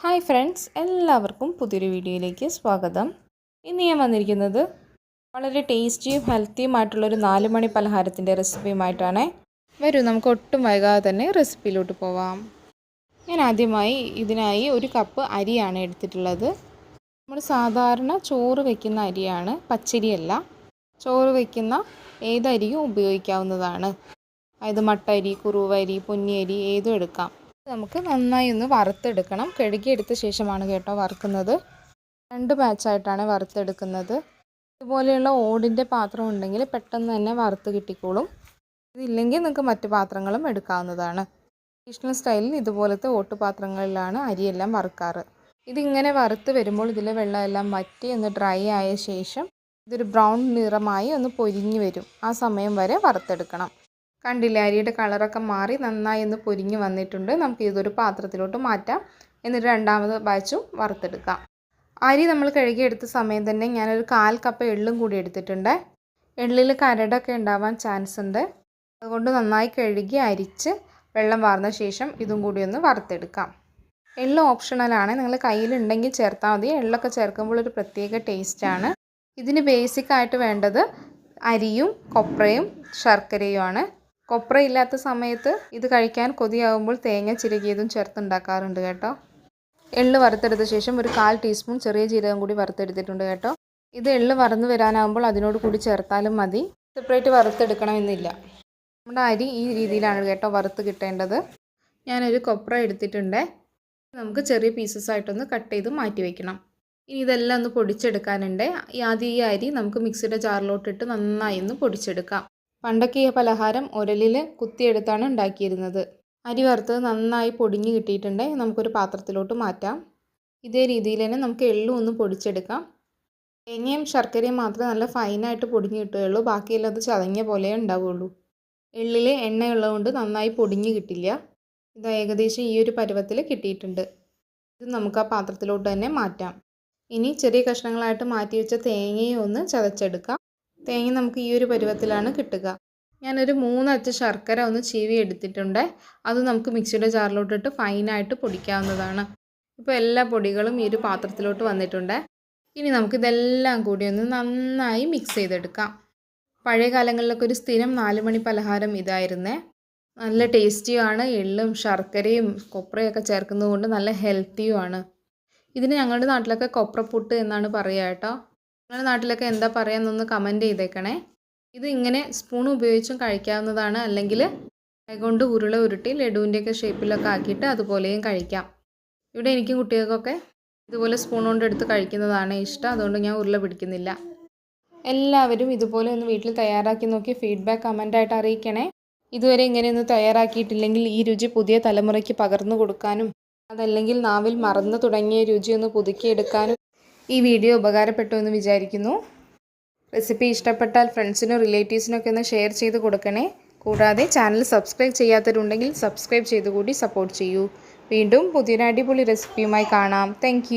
Hi friends എല്ലാവർക്കും പുതിയൊരു വീഡിയോയിലേക്ക് സ്വാഗതം. ഇന്ന് ഞാൻ വന്നിരിക്കുന്നത് വളരെ ടേസ്റ്റിയും ഹെൽത്തിയുമായിട്ടുള്ളൊരു നാല് മണി പലഹാരത്തിന്റെ റെസിപ്പിയുമായിട്ടാണ് വരൂ നമുക്ക് ഒട്ടും വൈകാതെ തന്നെ റെസിപ്പിയിലോട്ട് പോവാം. ഞാൻ ആദ്യമായി ഇതിനായി ഒരു കപ്പ് അരിയാണ് എടുത്തിട്ടുള്ളത്. നമ്മൾ സാധാരണ ചോറ് വയ്ക്കുന്ന അരിയാണ് പച്ചരിയല്ല. ചോറ് വയ്ക്കുന്ന ഏതരിയും ഉപയോഗിക്കാവുന്നതാണ്. അതായത് മട്ടരി കുറുവരി പൊന്നിയരി ഏതും എടുക്കാം. നമുക്ക് നന്നായി ഒന്ന് വറുത്തെടുക്കണം. കഴുകിയെടുത്ത ശേഷമാണ് കേട്ടോ വറുക്കുന്നത്. രണ്ട് ബാച്ചായിട്ടാണ് വറുത്തെടുക്കുന്നത്. ഇതുപോലെയുള്ള ഓടിന്റെ പാത്രം ഉണ്ടെങ്കിൽ പെട്ടെന്ന് തന്നെ വറുത്ത് കിട്ടിക്കോളും. ഇതില്ലെങ്കിൽ നിങ്ങൾക്ക് മറ്റു പാത്രങ്ങളും എടുക്കാവുന്നതാണ്. ട്രഡീഷണൽ സ്റ്റൈലിൽ ഇതുപോലത്തെ ഓട്ടുപാത്രങ്ങളിലാണ് അരിയെല്ലാം വറുക്കാറ്. ഇതിങ്ങനെ വറുത്ത് വരുമ്പോൾ ഇതിലെ വെള്ളമെല്ലാം വറ്റി ഒന്ന് ഡ്രൈ ആയ ശേഷം ഇതൊരു ബ്രൗൺ നിറമായി ഒന്ന് പൊരിഞ്ഞു വരും. ആ സമയം വരെ വറുത്തെടുക്കണം. കണ്ടില്ലേ അരിയുടെ കളറൊക്കെ മാറി നന്നായി ഒന്ന് പൊരിഞ്ഞ് വന്നിട്ടുണ്ട്. നമുക്ക് ഇതൊരു പാത്രത്തിലോട്ട് മാറ്റാം. എന്നിട്ട് രണ്ടാമത് ബാച്ചും വറുത്തെടുക്കാം. അരി നമ്മൾ കഴുകിയെടുത്ത സമയം തന്നെ ഞാനൊരു കാൽ കപ്പ് എള്ളും കൂടി എടുത്തിട്ടുണ്ട്. എള്ളിൽ കരടൊക്കെ ഉണ്ടാവാൻ ചാൻസ് ഉണ്ട് അതുകൊണ്ട് നന്നായി കഴുകി അരിച്ച് വെള്ളം വാർന്ന ശേഷം ഇതും കൂടി ഒന്ന് വറുത്തെടുക്കാം. എള്ള് ഓപ്ഷണലാണ് നിങ്ങൾ കയ്യിലുണ്ടെങ്കിൽ ചേർത്താൽ മതി. എള്ളൊക്കെ ചേർക്കുമ്പോൾ ഒരു പ്രത്യേക ടേസ്റ്റാണ് ഇതിന് ബേസിക്കായിട്ട് വേണ്ടത് അരിയും കൊപ്രയും ശർക്കരയുമാണ് കൊപ്ര ഇല്ലാത്ത സമയത്ത് ഇത് കഴിക്കാൻ കൊതിയാകുമ്പോൾ തേങ്ങ ചിരകിയതും ചേർത്തുണ്ടാക്കാറുണ്ട് കേട്ടോ. എള്ള് വറുത്തെടുത്ത ശേഷം ഒരു കാൽ ടീസ്പൂൺ ചെറിയ ജീരകം കൂടി വറുത്തെടുത്തിട്ടുണ്ട് കേട്ടോ. ഇത് എള്ള് വറന്ന് വരാനാകുമ്പോൾ അതിനോട് കൂടി ചേർത്താലും മതി. സെപ്പറേറ്റ് വറുത്തെടുക്കണമെന്നില്ല നമ്മുടെ അരി ഈ രീതിയിലാണ് കേട്ടോ വറുത്ത് കിട്ടേണ്ടത്. ഞാനൊരു കൊപ്ര എടുത്തിട്ടുണ്ട്. നമുക്ക് ചെറിയ പീസസ് ആയിട്ടൊന്ന് കട്ട് ചെയ്ത് മാറ്റി വെക്കണം. ഇനി ഇതെല്ലാം ഒന്ന് പൊടിച്ചെടുക്കാനുണ്ട്. ആദ്യം ഈ അരി നമുക്ക് മിക്സിയുടെ ജാറിലോട്ടിട്ട് നന്നായി ഒന്ന് പൊടിച്ചെടുക്കാം. പണ്ടൊക്കെ ഈ പലഹാരം ഉരലിൽ കുത്തിയെടുത്താണ് ഉണ്ടാക്കിയിരുന്നത്. അരി വറുത്തത് നന്നായി പൊടിഞ്ഞ് കിട്ടിയിട്ടുണ്ട്. നമുക്കൊരു പാത്രത്തിലോട്ട് മാറ്റാം. ഇതേ രീതിയിൽ തന്നെ നമുക്ക് എള്ളും ഒന്ന് പൊടിച്ചെടുക്കാം. തേങ്ങയും ശർക്കരയും മാത്രമേ നല്ല ഫൈനായിട്ട് പൊടിഞ്ഞ് കിട്ടുകയുള്ളൂ. ബാക്കിയെല്ലാം അത് ചതഞ്ഞ പോലെ ഉണ്ടാവുകയുള്ളൂ. എള്ളിൽ എണ്ണയുള്ളതുകൊണ്ട് നന്നായി പൊടിഞ്ഞ് കിട്ടില്ല. ഇത് ഏകദേശം ഈ ഒരു പരുവത്തിൽ കിട്ടിയിട്ടുണ്ട്. ഇത് നമുക്ക് ആ പാത്രത്തിലോട്ട് തന്നെ മാറ്റാം. ഇനി ചെറിയ കഷ്ണങ്ങളായിട്ട് മാറ്റി വെച്ച തേങ്ങയും ഒന്ന് ചതച്ചെടുക്കാം. തേങ്ങ നമുക്ക് ഈ ഒരു പരുവത്തിലാണ് കിട്ടുക. ഞാനൊരു മൂന്നച്ച ശർക്കര ഒന്ന് ചീവി എടുത്തിട്ടുണ്ട്. അത് നമുക്ക് മിക്സിയുടെ ജാറിലോട്ടിട്ട് ഫൈനായിട്ട് പൊടിക്കാവുന്നതാണ്. ഇപ്പോൾ എല്ലാ പൊടികളും ഈ ഒരു പാത്രത്തിലോട്ട് വന്നിട്ടുണ്ട്. ഇനി നമുക്കിതെല്ലാം കൂടി ഒന്ന് നന്നായി മിക്സ് ചെയ്തെടുക്കാം. പഴയ കാലങ്ങളിലൊക്കെ ഒരു സ്ഥിരം നാല് മണി പലഹാരം ഇതായിരുന്നേ. നല്ല ടേസ്റ്റിയുമാണ് എള്ളും ശർക്കരയും കൊപ്രയൊക്കെ ചേർക്കുന്നത് കൊണ്ട് നല്ല ഹെൽത്തിയുമാണ് ഇതിന് ഞങ്ങളുടെ നാട്ടിലൊക്കെ കൊപ്രപ്പുട്ട് എന്നാണ് പറയുക കേട്ടോ. നിങ്ങളുടെ നാട്ടിലൊക്കെ എന്താ പറയുക കമന്റ് ചെയ്തേക്കണേ. ഇത് ഇങ്ങനെ സ്പൂൺ ഉപയോഗിച്ചും കഴിക്കാവുന്നതാണ്. അല്ലെങ്കിൽ കൈകൊണ്ട് ഉരുള ഉരുട്ടി ലഡുവിന്റെയൊക്കെ ഷേപ്പിലൊക്കെ ആക്കിയിട്ട് അതുപോലെയും കഴിക്കാം. ഇവിടെ എനിക്കും കുട്ടികൾക്കൊക്കെ ഇതുപോലെ സ്പൂൺ കൊണ്ട് എടുത്ത് കഴിക്കുന്നതാണ് ഇഷ്ടം. അതുകൊണ്ട് ഞാൻ ഉരുള പിടിക്കുന്നില്ല. എല്ലാവരും ഇതുപോലെ ഒന്ന് വീട്ടിൽ തയ്യാറാക്കി നോക്കി ഫീഡ്ബാക്ക് കമന്റായിട്ട് അറിയിക്കണേ. ഇതുവരെ ഇങ്ങനെയൊന്നും തയ്യാറാക്കിയിട്ടില്ലെങ്കിൽ ഈ രുചി പുതിയ തലമുറയ്ക്ക് പകർന്നു കൊടുക്കാനും അതല്ലെങ്കിൽ നാവിൽ മറന്നു തുടങ്ങിയ രുചി ഒന്ന് പുതുക്കിയെടുക്കാനും ഈ വീഡിയോ ഉപകാരപ്പെട്ടു എന്ന് വിചാരിക്കുന്നു. റെസിപ്പി ഇഷ്ടപ്പെട്ടാൽ ഫ്രണ്ട്സിനും റിലേറ്റീവ്സിനൊക്കെ ഒന്ന് ഷെയർ ചെയ്ത് കൊടുക്കണേ. കൂടാതെ ചാനൽ സബ്സ്ക്രൈബ് ചെയ്യാത്തവരുണ്ടെങ്കിൽ സബ്സ്ക്രൈബ് ചെയ്തുകൂടി സപ്പോർട്ട് ചെയ്യൂ. വീണ്ടും പുതിയൊരു അടിപൊളി റെസിപ്പിയുമായി കാണാം. താങ്ക്